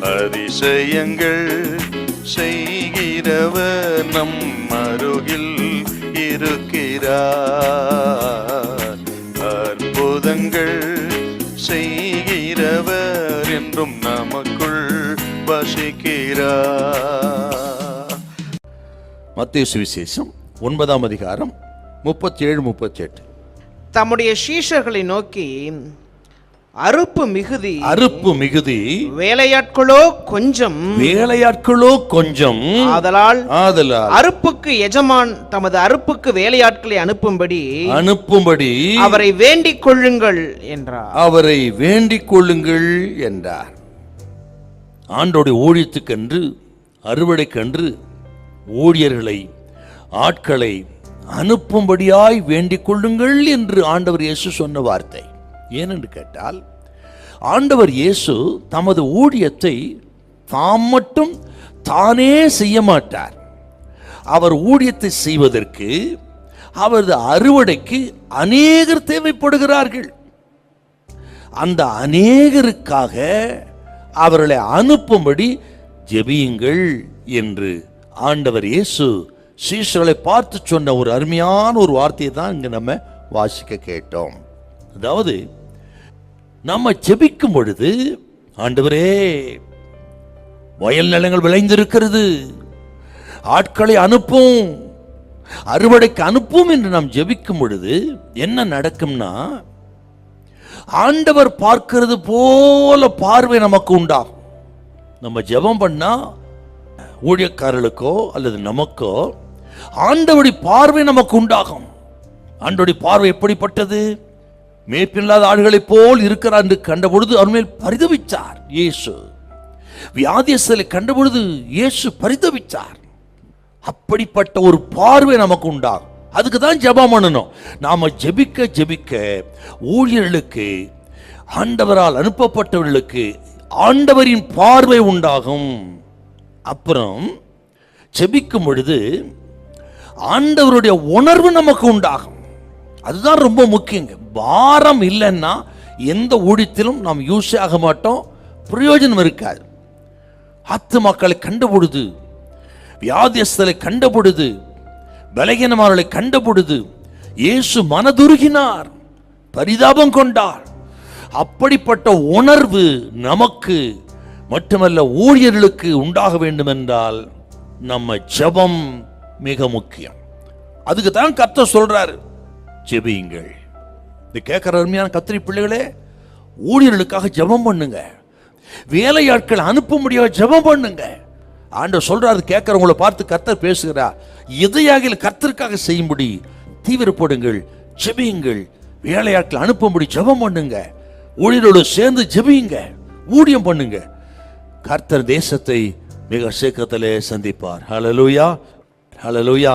அதிசயங்கள் செய்கிறவர் நம் அருகில் இருக்கிறார். அற்புதங்கள் செய்கிறவர் என்றும் நமக்குள் வசிக்கிறார். மத்திய சுவிசேஷம் ஒன்பதாம் அதிகாரம் முப்பத்தி ஏழு முப்பத்தி எட்டு தம்முடைய சீஷர்களை நோக்கி அறுப்பு மிகுதி. அறுப்பு மிகுதி. வேலையாட்களோ கொஞ்சம். வேலையாட்களோ கொஞ்சம். ஆதலால் ஆதலால் அறுப்புக்கு எஜமான் தமது அறுப்புக்கு வேலையாட்களை அனுப்பும்படி அனுப்பும்படி அவரை வேண்டிக் கொள்ளுங்கள் என்றார். அவரை வேண்டிக் கொள்ளுங்கள் என்றார். ஆண்டோடைய ஊழியத்துக்கென்று அறுவடைக்கென்று ஊழியர்களை ஆட்களை அனுப்பும்படியாய் வேண்டிக் கொள்ளுங்கள் என்று ஆண்டவர் இயேசு சொன்ன வார்த்தை. ஏனென்று கேட்டால் ஆண்டவர் இயேசு தமது ஊழியத்தை தாம் மட்டும் தானே செய்ய மாட்டார். அவர் ஊழியத்தை செய்வதற்கு அவரது அறுவடைக்கு அநேகர் தேவைப்படுகிறார்கள். அந்த அநேகருக்காக அவர்களை அனுப்பும்படி ஜெபியுங்கள் என்று ஆண்டவர் இயேசு சீஷர்களை பார்த்து சொன்ன ஒரு அருமையான ஒரு வார்த்தையை தான் இங்கே நம்ம வாசிக்க கேட்டோம். அதாவது நம்ம ஜெபிக்கும் பொழுது ஆண்டவரே வயல் நிலங்கள் விளைந்திருக்கிறது. ஆட்களை அனுப்பும் அறுவடைக்கு அனுப்பும் என்று நாம் ஜெபிக்கும் பொழுது என்ன நடக்கும்னா ஆண்டவர் பார்க்கிறது போல பார்வை நமக்கு உண்டாகும். நம்ம ஜெபம் பண்ணா ஊழியக்காரர்களுக்கோ அல்லது நமக்கோ ஆண்டவடி பார்வை நமக்கு உண்டாகும். ஆண்டவருடைய பார்வை எப்படிப்பட்டது? மேற்பில்லாத ஆடுகளைப் போல் இருக்கிறார் என்று கண்டபொழுது அவர் மேல் பரிதவிச்சார் இயேசு. வியாதியஸ்தலை கண்டபொழுது இயேசு பரிதவிச்சார். அப்படிப்பட்ட ஒரு பார்வை நமக்கு உண்டாகும். அதுக்கு தான் ஜெபம் பண்ணணும். நாம ஜெபிக்க ஜெபிக்க ஊழியர்களுக்கு ஆண்டவரால் அனுப்பப்பட்டவர்களுக்கு ஆண்டவரின் பார்வை உண்டாகும். அப்புறம் ஜெபிக்கும் பொழுது ஆண்டவருடைய உணர்வு நமக்கு உண்டாகும். அதுதான் ரொம்ப முக்கியங்க. பாரம் இல்லைன்னா எந்த ஊழியத்திலும் நாம் யூஸ் ஆக மாட்டோம். பிரயோஜனம் இருக்காது. ஆத்து மக்களை கண்டுபிடுது. வியாதியஸ்தலை கண்டுபிடுது. பலகீனமானவர்களை கண்டுபிடுது. இயேசு மனதுருகினார். பரிதாபம் கொண்டார். அப்படிப்பட்ட உணர்வு நமக்கு மட்டுமல்ல ஊழியர்களுக்கு உண்டாக வேண்டும் என்றால் நம்ம ஜெபம் மிக முக்கியம். அதுக்கு தான் கத்த சொல்றாரு. ஜெபியுங்கள். இது கேட்குற அருமையான கத்திரி பிள்ளைகளே ஊழியர்களுக்காக ஜெபம் பண்ணுங்க. வேலையாட்கள் அனுப்ப முடியாத ஜெபம் பண்ணுங்க. ஆண்டவர் சொல்றாரு கேட்கறவங்கள பார்த்து கர்த்தர் பேசுகிறா எதையாக கர்த்தருக்காக செய்யும்படி தீவிரப்படுங்கள் ஜெபியுங்கள். வேலையாட்கள் அனுப்பும்படி ஜெபம் பண்ணுங்க. ஊழியரோடு சேர்ந்து ஜெபியுங்க ஊழியம் பண்ணுங்க. கர்த்தர் தேசத்தை மிக சீக்கிரத்திலே சந்திப்பார். Hallelujah hallelujah